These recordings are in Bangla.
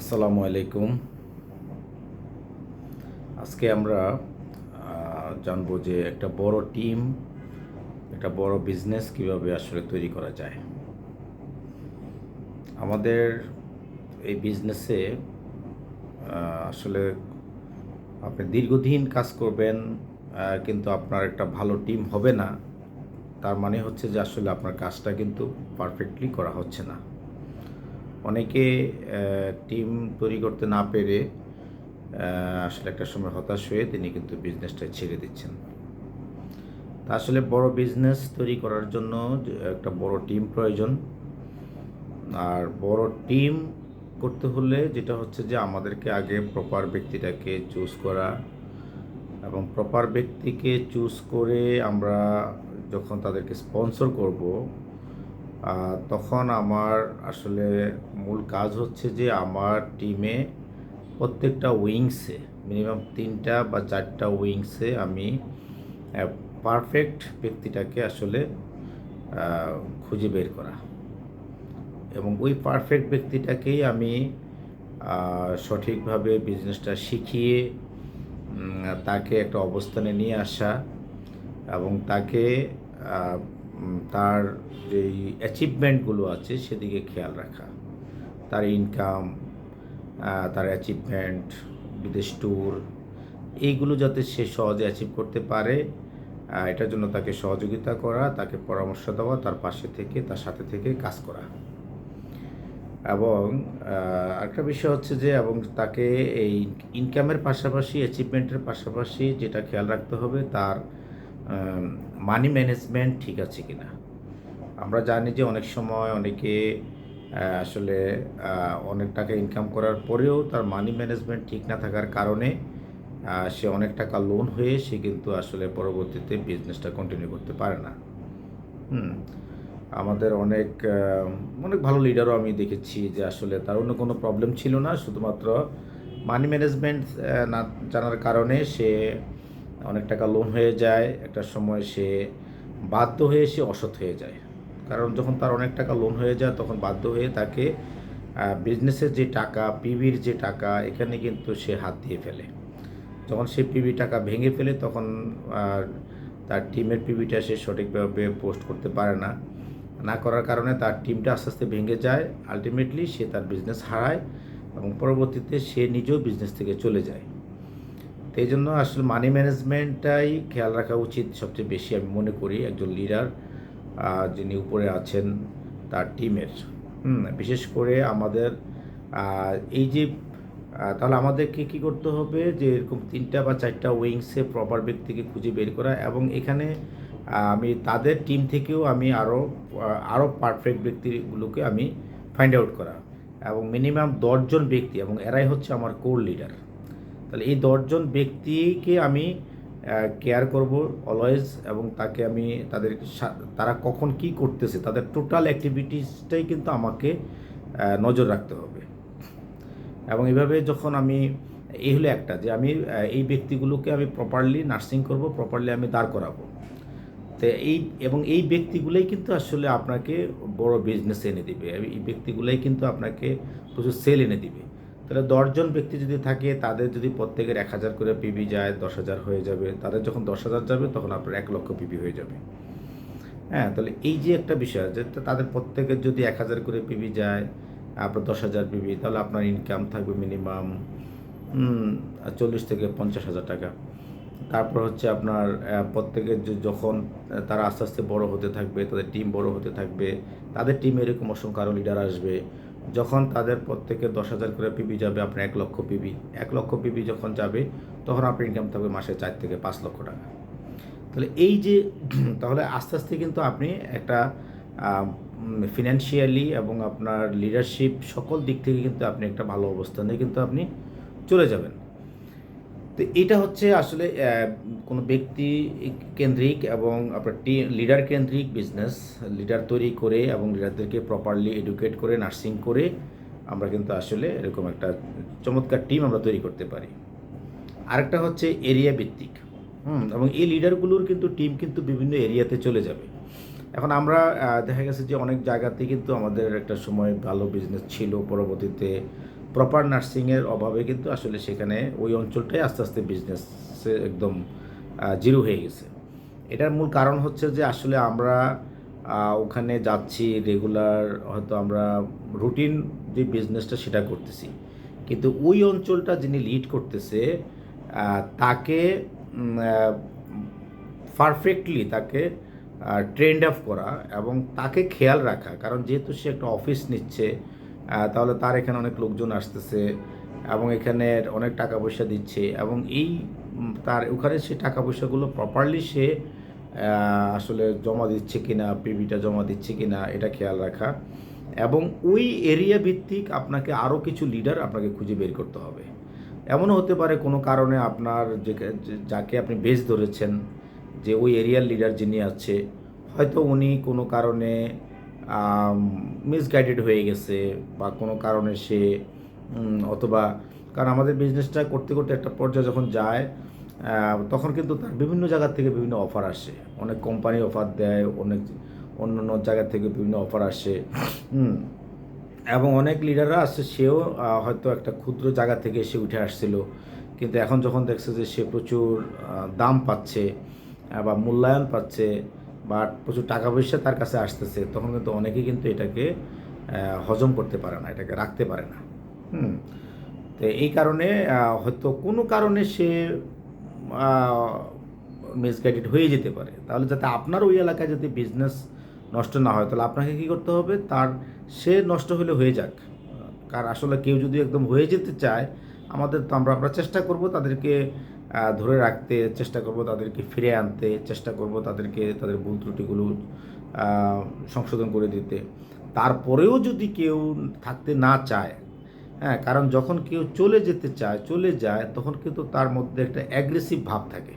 আসসালামু আলাইকুম। আজকে আমরা জানব যে একটা বড় টিম, একটা বড় বিজনেস কীভাবে আসলে তৈরি করা যায়। আমাদের এই বিজনেসে আসলে আপনি দীর্ঘদিন কাজ করবেন কিন্তু আপনার একটা ভালো টিম হবে না। তার মানে হচ্ছে যে আসলে আপনার কাজটা কিন্তু পারফেক্টলি করা হচ্ছে না। অনেকে টিম তৈরি করতে না পেরে আসলে একটা সময় হতাশ হয়ে তিনি কিন্তু বিজনেসটা ছেড়ে দিচ্ছেন। তা আসলে বড় বিজনেস তৈরি করার জন্য একটা বড় টিম প্রয়োজন। আর বড় টিম করতে হলে যেটা হচ্ছে যে আমাদেরকে আগে প্রপার ব্যক্তিটাকে চুজ করা এবং প্রপার ব্যক্তিকে চুজ করে আমরা যখন তাদেরকে স্পন্সর করব তখন আমার আসলে মূল কাজ হচ্ছে যে আমার টিমে প্রত্যেকটা উইংসে মিনিমাম তিনটা বা চারটা উইংসে আমি পারফেক্ট ব্যক্তিটাকে আসলে খুঁজে বের করা। এবং ওই পারফেক্ট ব্যক্তিটাকেই আমি সঠিকভাবে বিজনেসটা শিখিয়ে তাকে একটা অবস্থানে নিয়ে আসা এবং তাকে তার যেই অ্যাচিভমেন্টগুলো আছে সেদিকে খেয়াল রাখা। তার ইনকাম তার অ্যাচিভমেন্ট বিদেশ ট্যুর এইগুলো যাতে সে সহজে অ্যাচিভ করতে পারে এটার জন্য তাকে সহযোগিতা করা, তাকে পরামর্শ দেওয়া, তার পাশে থেকে, তার সাথে থেকে কাজ করা। এবং আরেকটা বিষয় হচ্ছে যে, এবং তাকে এই ইনকামের পাশাপাশি অ্যাচিভমেন্টের পাশাপাশি যেটা খেয়াল রাখতে হবে, তার মানি ম্যানেজমেন্ট ঠিক আছে কি না আমরা জানি যে অনেক সময় অনেকে আসলে অনেক টাকা ইনকাম করার পরেও তার মানি ম্যানেজমেন্ট ঠিক না থাকার কারণে সে অনেক টাকা লোন হয়ে সে কিন্তু আসলে পরবর্তীতে বিজনেসটা কন্টিনিউ করতে পারে না। হুম, আমাদের অনেক অনেক ভালো লিডারও আমি দেখেছি যে আসলে তার অন্য কোনো প্রবলেম ছিল না। শুধুমাত্র মানি ম্যানেজমেন্ট না জানার কারণে সে অনেক টাকা লোন হয়ে যায়, একটা সময় সে বাধ্য হয়ে সে অসৎ হয়ে যায়। কারণ যখন তার অনেক টাকা লোন হয়ে যায়, তখন বাধ্য হয়ে তাকে বিজনেসের যে টাকা পিবির যে টাকা, এখানে কিন্তু সে হাত দিয়ে ফেলে। যখন সে পিবি টাকা ভেঙে ফেলে, তখন তার টিমের পিবিটা সে সঠিকভাবে পোস্ট করতে পারে না। না করার কারণে তার টিমটা আস্তে আস্তে ভেঙে যায়। আলটিমেটলি সে তার বিজনেস হারায় এবং পরবর্তীতে সে নিজেও বিজনেস থেকে চলে যায়। তো এই জন্য আসলে মানি ম্যানেজমেন্টটাই খেয়াল রাখা উচিত সবচেয়ে বেশি আমি মনে করি একজন লিডার যিনি উপরে আছেন তার টিমের বিশেষ করে আমাদের এই যে তাহলে আমাদেরকে কি করতে হবে যে এরকম তিনটা বা চারটা উইংসে প্রপার ব্যক্তিকে খুঁজে বের করা এবং এখানে আমি তাদের টিম থেকেও আমি আরও আরও পারফেক্ট ব্যক্তিগুলোকে আমি ফাইন্ড আউট করা এবং মিনিমাম দশজন ব্যক্তি এবং এরাই হচ্ছে আমার কোর লিডার তাহলে এই দশজন ব্যক্তিকে আমি কেয়ার করব অলওয়েজ এবং তাকে আমি তাদের তারা কখন কি করতেছে, তাদের টোটাল অ্যাক্টিভিটিসটাই কিন্তু আমাকে নজর রাখতে হবে। এবং এভাবে যখন আমি, এই হলো একটা যে আমি এই ব্যক্তিগুলোকে আমি প্রপারলি নার্সিং করব প্রপারলি আমি দাঁড় করাবো। তো এই, এবং এই ব্যক্তিগুলোই কিন্তু আসলে আপনাকে বড় বিজনেস এনে দিবে। এই ব্যক্তিগুলোই কিন্তু আপনাকে প্রচুর সেল এনে দিবে। তাহলে দশজন ব্যক্তি যদি থাকে, তাদের যদি প্রত্যেকের এক হাজার করে পিবি যায়, দশ হাজার হয়ে যাবে। তাদের যখন দশ হাজার যাবে, তখন আপনার এক লক্ষ পিবি হয়ে যাবে। হ্যাঁ তাহলে এই যে একটা বিষয় যে তাদের প্রত্যেকের যদি এক হাজার করে পিবি যায়, আপনার দশ হাজার পিবি তাহলে আপনার ইনকাম থাকবে মিনিমাম চল্লিশ থেকে পঞ্চাশ হাজার টাকা। তারপর হচ্ছে আপনার প্রত্যেকের যখন তারা আস্তে আস্তে বড় হতে থাকবে, তাদের টিম বড় হতে থাকবে, তাদের টিমে এরকম অসংখ্য আরও লিডার আসবে। যখন তাদের প্রত্যেকে দশ হাজার করে পিবি যাবে, আপনার এক লক্ষ পিবি এক লক্ষ পিবি যখন যাবে, তখন আপনার ইনকাম থাকবে মাসে চার থেকে পাঁচ লক্ষ টাকা। তাহলে এই যে, তাহলে আস্তে আস্তে কিন্তু আপনি একটা ফিনান্সিয়ালি এবং আপনার লিডারশিপ সকল দিক থেকে কিন্তু আপনি একটা ভালো অবস্থানে কিন্তু আপনি চলে যাবেন। তো এটা হচ্ছে আসলে কোনো ব্যক্তি কেন্দ্রিক এবং আপনার টি, লিডার কেন্দ্রিক বিজনেস লিডার তৈরি করে এবং লিডারদেরকে প্রপারলি এডুকেট করে নার্সিং করে আমরা কিন্তু আসলে এরকম একটা চমৎকার টিম আমরা তৈরি করতে পারি। আরেকটা হচ্ছে এরিয়া ভিত্তিক, হুম, এবং এই লিডারগুলোর কিন্তু টিম কিন্তু বিভিন্ন এরিয়াতে চলে যাবে। এখন আমরা দেখা গেছে যে অনেক জায়গাতে কিন্তু আমাদের একটা সময় ভালো বিজনেস ছিল, পরবর্তীতে প্রপার নার্সিংয়ের অভাবে কিন্তু আসলে সেখানে ওই অঞ্চলটাই আস্তে আস্তে বিজনেসে একদম জিরো হয়ে গেছে। এটার মূল কারণ হচ্ছে যে আসলে আমরা ওখানে যাচ্ছি রেগুলার হয়তো আমরা রুটিন যে বিজনেসটা সেটা করতেছি। কিন্তু ওই অঞ্চলটা যিনি লিড করতেছে তাকে পারফেক্টলি তাকে ট্রেন্ড আপ করা এবং তাকে খেয়াল রাখা। কারণ যেহেতু সে একটা অফিস নিচ্ছে তাহলে তার এখানে অনেক লোকজন আসতেছে এবং এখানে অনেক টাকা পয়সা দিচ্ছে এবং এই তার ওখানে সে টাকা পয়সাগুলো প্রপারলি সে আসলে জমা দিচ্ছে কিনা পিবিটা জমা দিচ্ছে কিনা, এটা খেয়াল রাখা। এবং ওই এরিয়া ভিত্তিক আপনাকে আরও কিছু লিডার আপনাকে খুঁজে বের করতে হবে। এমনও হতে পারে কোনো কারণে আপনার যে যাকে আপনি বেস ধরেছেন, যে ওই এরিয়ার লিডার যিনি আছে, হয়তো উনি কোনো কারণে মিসগাইডেড হয়ে গেছে বা কোনো কারণে সে অথবা, কারণ আমাদের বিজনেসটা করতে করতে একটা পর্যায়ে যখন যায় তখন কিন্তু তার বিভিন্ন জায়গা থেকে বিভিন্ন অফার আসে। অনেক কোম্পানি অফার দেয়, অনেক অন্য অন্য জায়গা থেকে বিভিন্ন অফার আসে। এবং অনেক লিডাররা আসছে সেও হয়তো একটা ক্ষুদ্র জায়গা থেকে সে উঠে আসছিল। কিন্তু এখন যখন দেখছে যে সে প্রচুর দাম পাচ্ছে বা মূল্যায়ন পাচ্ছে বা প্রচুর টাকা পয়সা তার কাছে আসতেছে তখন কিন্তু অনেকে কিন্তু এটাকে হজম করতে পারে না এটাকে রাখতে পারে না। হুম। তো এই কারণে হয়তো কোনো কারণে সে মিসগাইডেড হয়ে যেতে পারে। তাহলে যাতে আপনার ওই এলাকায় যদি বিজনেস নষ্ট না হয় তাহলে আপনাকে কী করতে হবে? তার সে নষ্ট হলে হয়ে যাক। কার আসলে কেউ যদি একদম হয়ে যেতে চায় আমাদের তো আমরা আমরা চেষ্টা করব তাদেরকে ধরে রাখতে চেষ্টা করব তাদেরকে ফিরে আনতে, চেষ্টা করব তাদেরকে, তাদের ভুল ত্রুটিগুলো সংশোধন করে দিতে। তারপরেও যদি কেউ থাকতে না চায় হ্যাঁ কারণ যখন কেউ চলে যেতে চায়, চলে যায়, তখন কিন্তু তার মধ্যে একটা অ্যাগ্রেসিভ ভাব থাকে।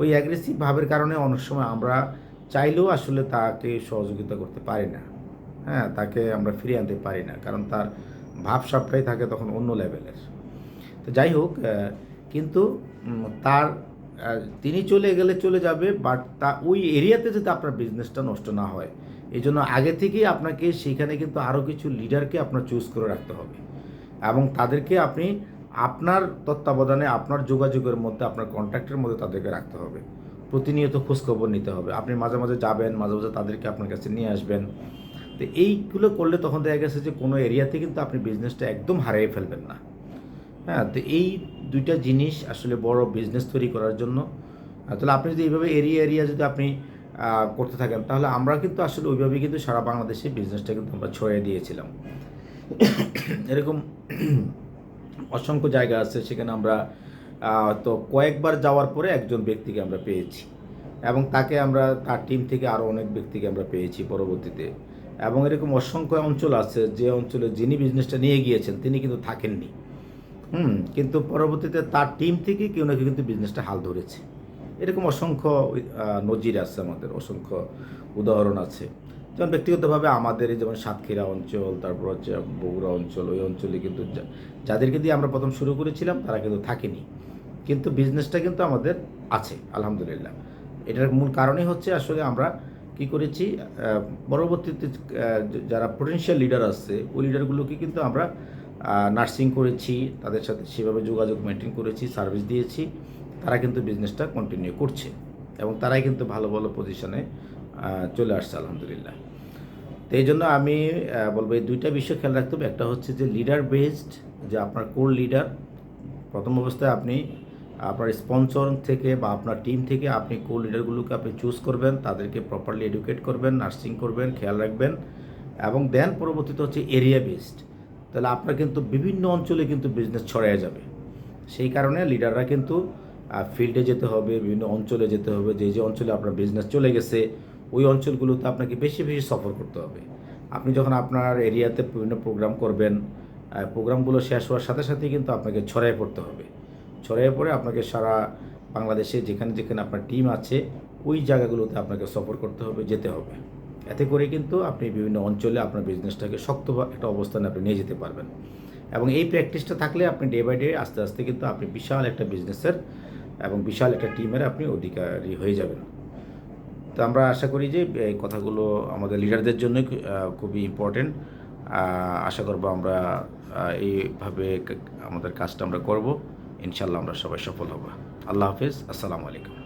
ওই অ্যাগ্রেসিভ ভাবের কারণে অনেক সময় আমরা চাইলেও আসলে তাকে সহযোগিতা করতে পারি না। হ্যাঁ তাকে আমরা ফিরিয়ে আনতে পারি না, কারণ তার ভাব ভাবসাবটাই থাকে তখন অন্য লেভেলের তো যাই হোক কিন্তু তার তিনি চলে গেলে চলে যাবে বাট তা ওই এরিয়াতে যদি আপনার বিজনেসটা নষ্ট না হয়। এই জন্য আগে থেকেই আপনাকে সেখানে কিন্তু আরও কিছু লিডারকে আপনার চুজ করে রাখতে হবে। এবং তাদেরকে আপনি আপনার তত্ত্বাবধানে, আপনার যোগাযোগের মধ্যে, আপনার কন্ট্যাক্টের মধ্যে তাদেরকে রাখতে হবে। প্রতিনিয়ত খোঁজখবর নিতে হবে। আপনি মাঝে মাঝে যাবেন, মাঝে মাঝে তাদেরকে আপনার কাছে নিয়ে আসবেন। তো এইগুলো করলে তখন দেখা গেছে যে কোনো এরিয়াতে কিন্তু আপনি বিজনেসটা একদম হারিয়ে ফেলবেন না। হ্যাঁ তো এই দুইটা জিনিস আসলে বড় বিজনেস তৈরি করার জন্য। তাহলে আপনি যদি এইভাবে এরিয়া এরিয়া যদি আপনি করতে থাকেন, তাহলে আমরা কিন্তু আসলে ওইভাবেই কিন্তু সারা বাংলাদেশে বিজনেসটা কিন্তু আমরা ছড়িয়ে দিয়েছিলাম। এরকম অসংখ্য জায়গা আছে, সেখানে আমরা তো কয়েকবার যাওয়ার পরে একজন ব্যক্তিকে আমরা পেয়েছি। এবং তাকে আমরা, তার টিম থেকে আরও অনেক ব্যক্তিকে আমরা পেয়েছি পরবর্তীতে। এবং এরকম অসংখ্য অঞ্চল আছে, যে অঞ্চলে যিনি বিজনেসটা নিয়ে গিয়েছেন, তিনি কিন্তু থাকেননি। হুম, কিন্তু পরবর্তীতে তার টিম থেকে কেউ না কেউ কিন্তু বিজনেসটা হাল ধরেছে। এরকম অসংখ্য নজির আছে আমাদের, অসংখ্য উদাহরণ আছে। যেমন ব্যক্তিগতভাবে আমাদের যেমন সাতক্ষীরা অঞ্চল, তারপর হচ্ছে বগুড়া অঞ্চল, ওই অঞ্চলে কিন্তু যাদেরকে দিয়ে আমরা প্রথম শুরু করেছিলাম, তারা কিন্তু থাকেনি। কিন্তু বিজনেসটা কিন্তু আমাদের আছে, আলহামদুলিল্লাহ। এটার মূল কারণই হচ্ছে আসলে আমরা কি করেছি পরবর্তীতে যারা পোটেনশিয়াল লিডার আছে, ওই লিডারগুলোকে কিন্তু আমরা নার্সিং করেছি, তাদের সাথে সেভাবে যোগাযোগ মেনটেন করেছি সার্ভিস দিয়েছি, তারা কিন্তু বিজনেসটা কন্টিনিউ করছে এবং তারাই কিন্তু ভালো ভালো পজিশনে চলে আসছে, আলহামদুলিল্লাহ। তো এই জন্য আমি বলব এই দুইটা বিষয় খেয়াল রাখতে হবে। একটা হচ্ছে যে লিডার বেসড যে আপনার কোর লিডার প্রথম অবস্থায় আপনি আপনার স্পন্সর থেকে বা আপনার টিম থেকে আপনি কোর লিডারগুলোকে আপনি চুজ করবেন, তাদেরকে প্রপারলি এডুকেট করবেন নার্সিং করবেন, খেয়াল রাখবেন এবং দেন পরবর্তীতে হচ্ছে এরিয়া বেসড তাহলে আপনার কিন্তু বিভিন্ন অঞ্চলে কিন্তু বিজনেস ছড়িয়ে যাবে। সেই কারণে লিডাররা কিন্তু ফিল্ডে যেতে হবে, বিভিন্ন অঞ্চলে যেতে হবে, যে যে অঞ্চলে আপনার বিজনেস চলে গেছে, ওই অঞ্চলগুলোতে আপনাকে বেশি বেশি সফর করতে হবে। আপনি যখন আপনার এরিয়াতে বিভিন্ন প্রোগ্রাম করবেন প্রোগ্রামগুলো শেষ হওয়ার সাথে সাথে কিন্তু আপনাকে ছড়াই পড়তে হবে। ছড়িয়ে পড়ে আপনাকে সারা বাংলাদেশে যেখানে যেখানে আপনার টিম আছে, ওই জায়গাগুলোতে আপনাকে সফর করতে হবে, যেতে হবে। এতে করে কিন্তু আপনি বিভিন্ন অঞ্চলে আপনার বিজনেসটাকে শক্ত একটা অবস্থানে আপনি নিয়ে যেতে পারবেন। এবং এই প্র্যাকটিসটা থাকলে আপনি ডে বাই ডে আস্তে আস্তে কিন্তু আপনি বিশাল একটা বিজনেসের এবং বিশাল একটা টিমের আপনি অধিকারী হয়ে যাবেন। তো আমরা আশা করি যে এই কথাগুলো আমাদের লিডারদের জন্য খুবই ইম্পর্টেন্ট আশা করব আমরা এইভাবে আমাদের কাজটা আমরা করব। ইনশাল্লাহ আমরা সবাই সফল হব। আল্লাহ হাফিজ। আসসালামু আলাইকুম।